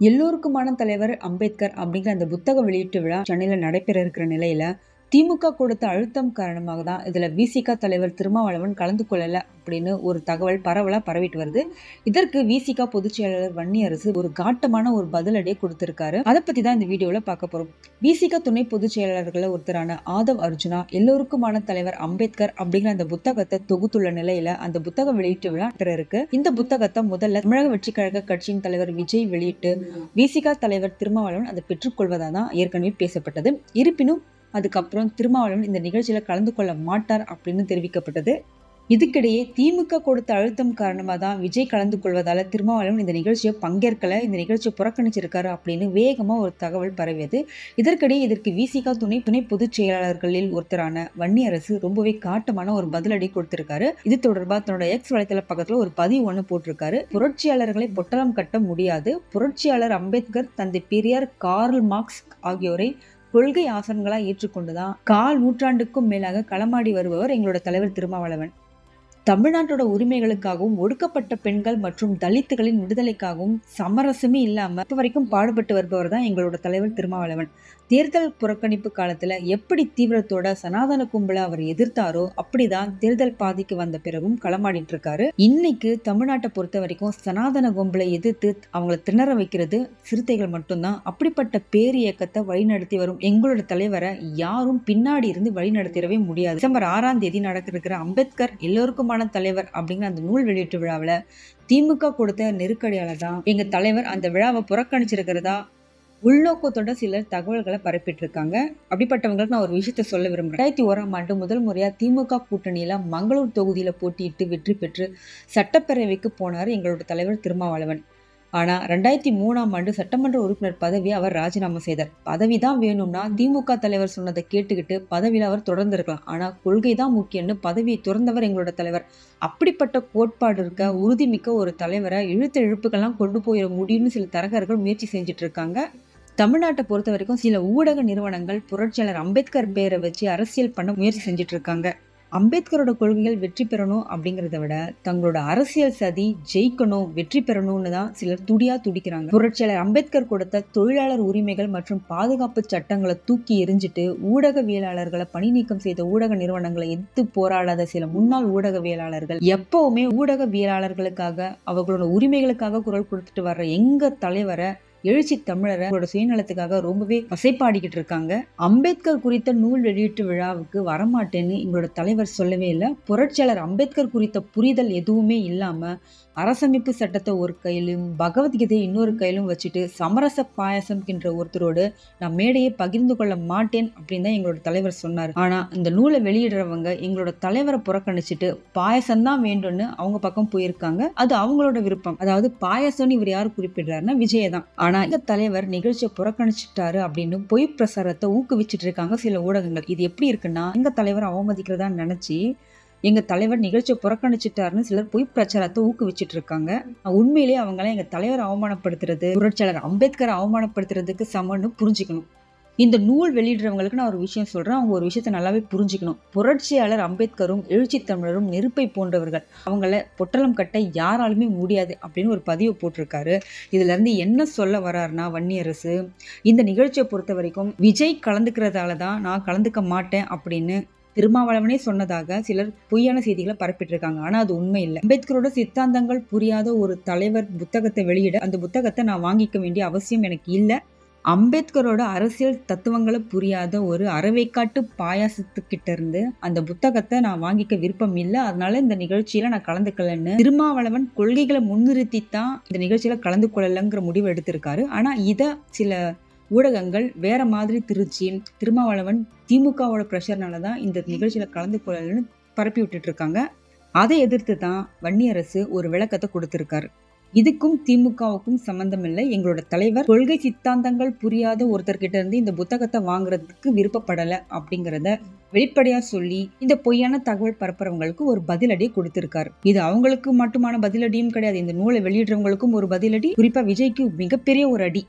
எல்லோருக்குமான தலைவர் அம்பேத்கர் அப்படிங்கிற அந்த புத்தக வெளியீட்டு விழா சென்னையில் நடைபெற இருக்கிற நிலையில திமுக கொடுத்த அழுத்தம் காரணமாக தான் இதில் விசிக தலைவர் திருமாவளவன் கலந்து கொள்ளலை அப்படின்னு ஒரு தகவல் பரவலாக பரவிட்டு வருது. இதற்கு விசிக பொதுச்செயலாளர் வன்னியரசு ஒரு காட்டமான ஒரு பதிலடியை கொடுத்திருக்காரு. அதை பற்றி தான் இந்த வீடியோவில் பார்க்க போகிறோம் விசிக துணை பொதுச்செயலாளர்களில் ஒருத்தரான ஆதவ் அர்ஜுனா எல்லோருக்குமான தலைவர் அம்பேத்கர் அப்படிங்கிற அந்த புத்தகத்தை தொகுத்துள்ள நிலையில அந்த புத்தக வெளியீட்டு விழா இருக்கு. இந்த புத்தகத்தை முதல்ல தமிழக வெற்றி கழக கட்சியின் தலைவர் விஜய் வெளியிட்டு விசிக தலைவர் திருமாவளவன் அதை பெற்றுக்கொள்வதாக தான் ஏற்கனவே பேசப்பட்டது. இருப்பினும் அதுக்கப்புறம் திருமாவளவன் இந்த நிகழ்ச்சியில் கலந்து கொள்ள மாட்டார் அப்படின்னு தெரிவிக்கப்பட்டது. இதுக்கிடையே திமுக கொடுத்த அழுத்தம் காரணமாக தான் விஜய் கலந்து கொள்வதால திருமாவளவன் இந்த நிகழ்ச்சியை பங்கேற்கலை இந்த நிகழ்ச்சியை புறக்கணிச்சிருக்காரு அப்படின்னு வேகமாக ஒரு தகவல் பரவியது. இதற்கிடையே இதற்கு விசிகா துணை துணை பொதுச் செயலாளர்களில் ஒருத்தரான வன்னி அரசு ரொம்பவே காட்டமான ஒரு பதிலடி கொடுத்திருக்காரு. இது தொடர்பாக தன்னோட எக்ஸ் வலைத்தள பக்கத்தில் ஒரு பதிவு ஒன்று போட்டிருக்காரு. புரட்சியாளர்களை பொட்டலம் கட்ட முடியாது. புரட்சியாளர் அம்பேத்கர் தந்தை பெரியார் கார்ல் மார்க்ஸ் ஆகியோரை கொள்கை ஆசனங்களாக ஏற்றுக்கொண்டுதான் கால் நூற்றாண்டுக்கும் மேலாக களமாடி வருபவர் எங்களோட தலைவர் திருமாவளவன். தமிழ்நாட்டோட உரிமைகளுக்காகவும் ஒடுக்கப்பட்ட பெண்கள் மற்றும் தலித்துகளின் விடுதலைக்காகவும் சமரசமே இல்லாமல் இப்போ வரைக்கும் பாடுபட்டு வருபவர் தான் எங்களோட தலைவர் திருமாவளவன். தேர்தல் புறக்கணிப்பு காலத்தில் எப்படி தீவிரத்தோட சனாதன கும்பலை அவர் எதிர்த்தாரோ அப்படிதான் தேர்தல் பாதிக்கு வந்த பிறகும் களமாடிட்டு இருக்காரு இன்னைக்கு தமிழ்நாட்டை பொறுத்த வரைக்கும் சனாதன கும்பலை எதிர்த்து அவங்களை திணற வைக்கிறது சிறுத்தைகள் மட்டும்தான். அப்படிப்பட்ட பேர் இயக்கத்தை வழிநடத்தி வரும் எங்களோட தலைவரை யாரும் பின்னாடி இருந்து வழிநடத்திடவே முடியாது. டிசம்பர் ஆறாம் தேதி நடக்கிற அம்பேத்கர் எல்லோருக்குமான தலைவர் அப்படிங்கிற அந்த நூல் வெளியீட்டு விழாவில் திமுக கொடுத்த நெருக்கடியால் தான் எங்கள் தலைவர் அந்த விழாவை புறக்கணிச்சிருக்கிறதா? உள்நோக்கத்தோட சிலர் தகவல்களை பரப்பிட்டு இருக்காங்க அப்படிப்பட்டவங்களுக்கு நான் ஒரு விஷயத்த சொல்ல விரும்புகிறேன் ரெண்டாயிரத்தி ஓராம் ஆண்டு முதல் முறையாக திமுக கூட்டணியில் மங்களூர் தொகுதியில் போட்டியிட்டு வெற்றி பெற்று சட்டப்பேரவைக்கு போனார் எங்களோட தலைவர் திருமாவளவன். ஆனால் ரெண்டாயிரத்தி மூணாம் ஆண்டு சட்டமன்ற உறுப்பினர் பதவியை அவர் ராஜினாமா செய்தார். பதவி தான் வேணும்னா திமுக தலைவர் சொன்னதை கேட்டுக்கிட்டு பதவியில் அவர் தொடர்ந்திருக்கலாம். ஆனால் கொள்கை தான் முக்கியம்னு பதவியை துறந்தவர் எங்களோட தலைவர். அப்படிப்பட்ட கோட்பாடு இருக்க உறுதிமிக்க ஒரு தலைவரை இழுத்த இழுப்புகள்லாம் கொண்டு போயிட முடியும்னு சில தரகர்கள் முயற்சி செஞ்சுட்டு இருக்காங்க. தமிழ்நாட்டை பொறுத்த வரைக்கும் சில ஊடக நிறுவனங்கள் புரட்சியாளர் அம்பேத்கர் பேரை வச்சு அரசியல் பண்ண முயற்சி செஞ்சுட்டு இருக்காங்க. அம்பேத்கரோட கொள்கைகள் வெற்றி பெறணும் அப்படிங்கிறத விட தங்களோட அரசியல் சதி ஜெயிக்கணும் வெற்றி பெறணும்னு தான் சிலர் துடியா துடிக்கிறாங்க. புரட்சியாளர் அம்பேத்கர் கொடுத்த தொழிலாளர் உரிமைகள் மற்றும் பாதுகாப்பு சட்டங்களை தூக்கி எரிஞ்சிட்டு ஊடகவியலாளர்களை பணி நீக்கம் செய்த ஊடக நிறுவனங்களை எதிர்த்து போராடாத சில முன்னாள் ஊடகவியலாளர்கள் எப்பவுமே ஊடகவியலாளர்களுக்காக அவர்களோட உரிமைகளுக்காக குரல் கொடுத்துட்டு வர்ற எங்க தலைவரை எழுச்சி தமிழரை அவரோட சுயநலத்துக்காக ரொம்பவே வசைப்பாடிக்கிட்டு இருக்காங்க. அம்பேத்கர் குறித்த நூல் வெளியீட்டு விழாவுக்கு வரமாட்டேன்னு எங்களோட தலைவர் சொல்லவே இல்லை. புரட்சியாளர் அம்பேத்கர் குறித்த புரிதல் எதுவுமே இல்லாம அரசமைப்பு சட்டத்தை ஒரு கையிலும் பகவத்கீதையை இன்னொரு கையிலும் வச்சுட்டு சமரச பாயசம் என்ற ஒருத்தரோடு நான் மேடையை பகிர்ந்து கொள்ள மாட்டேன் அப்படின்னு தான் எங்களோட தலைவர் சொன்னார். ஆனா இந்த நூலை வெளியிடுறவங்க எங்களோட தலைவரை புறக்கணிச்சிட்டு பாயசம் தான் வேண்டும்னு அவங்க பக்கம் போயிருக்காங்க. அது அவங்களோட விருப்பம். அதாவது பாயசம்னு இவர் யார் குறிப்பிடுறாருன்னா விஜய தான் ஆனால் இந்த தலைவர் நிகழ்ச்சியை புறக்கணிச்சிட்டாரு அப்படின்னு பொய் பிரசாரத்தை ஊக்குவிச்சிட்டு இருக்காங்க சில ஊடகங்கள். இது எப்படி இருக்குன்னா எங்கள் தலைவர் அவமதிக்கிறதா நினச்சி எங்கள் தலைவர் நிகழ்ச்சியை புறக்கணிச்சிட்டாருன்னு சிலர் பொய் பிரச்சாரத்தை ஊக்குவிச்சுட்டு இருக்காங்க. உண்மையிலேயே அவங்களாம் எங்கள் தலைவர் அவமானப்படுத்துறது புரட்சியாளர் அம்பேத்கர் அவமானப்படுத்துறதுக்கு சமன்னு புரிஞ்சுக்கணும். இந்த நூல் வெளியிடுறவங்களுக்கு நான் ஒரு விஷயம் சொல்கிறேன் அவங்க ஒரு விஷயத்தை நல்லாவே புரிஞ்சுக்கணும். புரட்சியாளர் அம்பேத்கரும் எழுச்சி தமிழரும் நெருப்பை போன்றவர்கள். அவங்கள பொட்டலம் கட்ட யாராலுமே முடியாது அப்படின்னு ஒரு பதிவு போட்டிருக்காரு. இதுலேருந்து என்ன சொல்ல வராருனா வன்னியரசு இந்த நிகழ்ச்சியை பொறுத்த வரைக்கும் விஜய் கலந்துக்கிறதால தான் நான் கலந்துக்க மாட்டேன் அப்படின்னு திருமாவளவனே சொன்னதாக சிலர் பொய்யான செய்திகளை பரப்பிட்டு இருக்காங்க அது உண்மை இல்லை. அம்பேத்கரோட சித்தாந்தங்கள் புரியாத ஒரு தலைவர் புத்தகத்தை வெளியிட அந்த புத்தகத்தை நான் வாங்கிக்க வேண்டிய அவசியம் எனக்கு இல்லை. அம்பேத்கரோட அரசியல் தத்துவங்களை புரியாத ஒரு அறவைக்காட்டு பாயாசத்துக்கிட்ட இருந்து அந்த புத்தகத்தை நான் வாங்கிக்க விருப்பம் இல்லை. அதனால இந்த நிகழ்ச்சியில நான் கலந்துக்கலன்னு. திருமாவளவன் கொள்கைகளை முன்னிறுத்தி தான் இந்த நிகழ்ச்சியில கலந்து கொள்ளலைங்கிற முடிவு எடுத்திருக்காரு. ஆனா இதை சில ஊடகங்கள் வேற மாதிரி திருச்சி திருமாவளவன் திமுகவோட ப்ரெஷர்னால தான் இந்த நிகழ்ச்சியில கலந்து கொள்ளலன்னு பரப்பி விட்டுட்டு இருக்காங்க. அதை எதிர்த்து தான் வன்னியரசு ஒரு விளக்கத்தை கொடுத்திருக்காரு. இதுக்கும் திமுகவுக்கும் சம்பந்தம் இல்லை எங்களோட தலைவர் கொள்கை சித்தாந்தங்கள் புரியாத ஒருத்தர்கிட்ட இருந்து இந்த புத்தகத்தை வாங்குறதுக்கு விருப்பப்படலை அப்படிங்கிறத வெளிப்படையா சொல்லி இந்த பொய்யான தகவல் பரப்புறவங்களுக்கு ஒரு பதிலடி கொடுத்திருக்காரு. இது அவங்களுக்கு மட்டுமான பதிலடியும் கிடையாது. இந்த நூலை வெளியிடுறவங்களுக்கும் ஒரு பதிலடி. குறிப்பா விஜய்க்கு மிகப்பெரிய ஒரு அடி.